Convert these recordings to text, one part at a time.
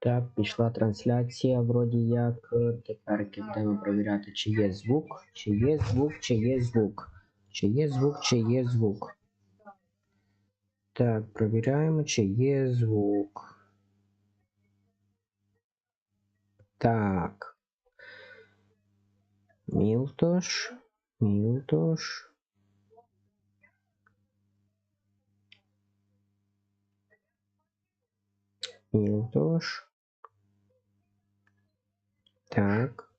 Так, пішла трансляція, вроді як. Е, Тепер будемо перевіряти, чи є звук, чи є звук, чи є звук. Чи є звук, чи є звук. Так, перевіряємо, чи є звук. Так. Мілтош. Мілтош. Мілтош. Так.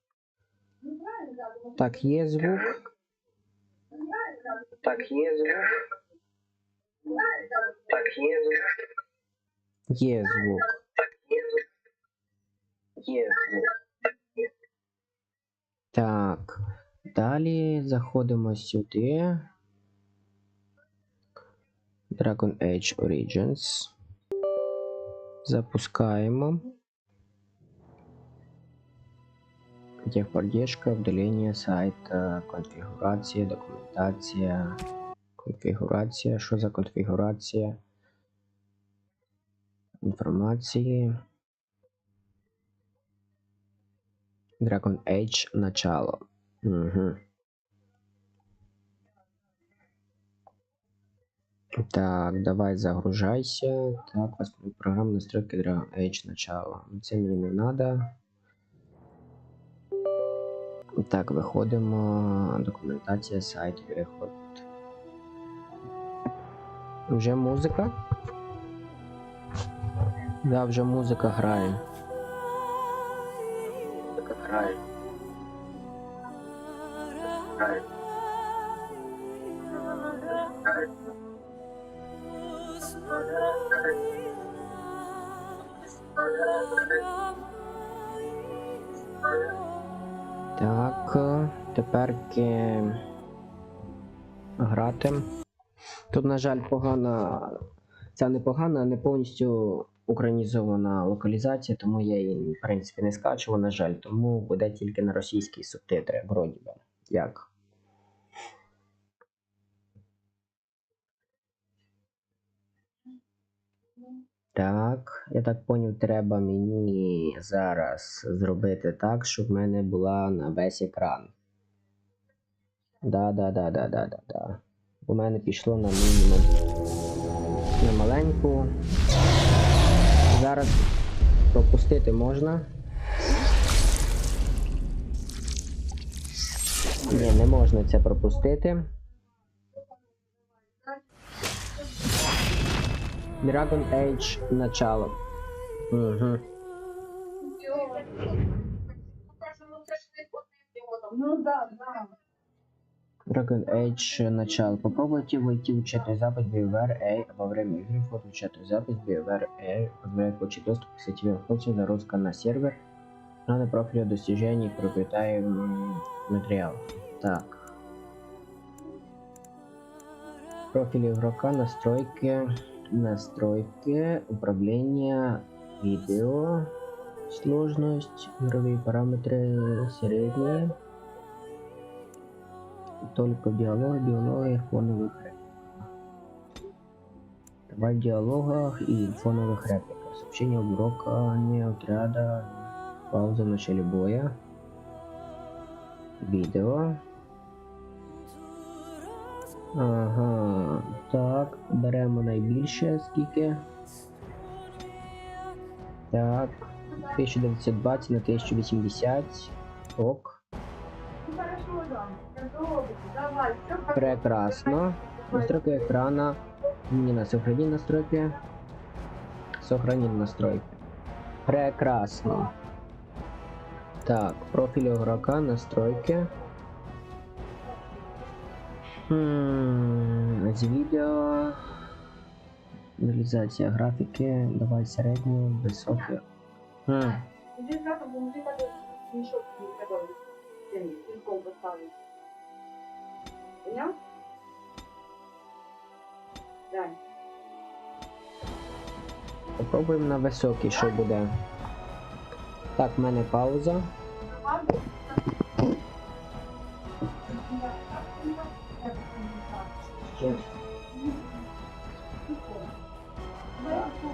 Так, є звук. Так, є звук. Так, є звук. Є звук. Є звук. Так. Далі заходимо сюди. Dragon Age Origins. Запускаємо. Техподдержка, удаление сайта, конфігурація, документація. Конфігурація. Що за конфігурація? Інформації. Dragon Age начало. Угу. Так, давай загружайся. Так, вас программа настройки Dragon Age начало. Це мені не надо. Так, виходимо. Документація сайт, виход. Вже музика? Да, вже музика грає. Музика грає. Грає. Грає. Так, тепер грати. Тут, на жаль, погана. Ця не погана, не повністю українізована локалізація, тому я її, в принципі, не скачував, на жаль, тому буде тільки на російські субтитри, вроді би. Як? Так, я так поняв, треба мені зараз зробити так, щоб в мене була на весь екран. Да, да, да, да, да, да, да. У мене пішло на мінімум на маленьку. Зараз пропустити можна. Ні, не можна це пропустити. Dragon Age начало. Угу. Ну да, да. Dragon Age начало. Попробуйте войти в учетный запись BioWare A во время игры. Вход в учетную запись BioWare A позволяет получить доступ к сетевым функциям загрузка на сервер. Надо профиля достижений приобретаемых материалов. Так. Профиль игрока, настройки, настройки, управление, видео, сложность, игровые параметры средние. Только диалог, диалоги, фоновых репликах. Давай в диалогах и фоновых репликах. Сообщение урока, не отряда, пауза в начале боя. Відео. Ага, так, беремо найбільше скільки. Так, 1920 на 1080. Ок. Прекрасно. Настройки экрана. На сохрани настройки. Сохранить настройки. Прекрасно. Так, профиль игрока, настройки. Хм, з відео. Реалізація графіки. Давай середню, високе. Хм. Іди бо мішок поставити. Поняв? Попробуємо на високий, що буде. Так, в мене пауза. Чим? Просто.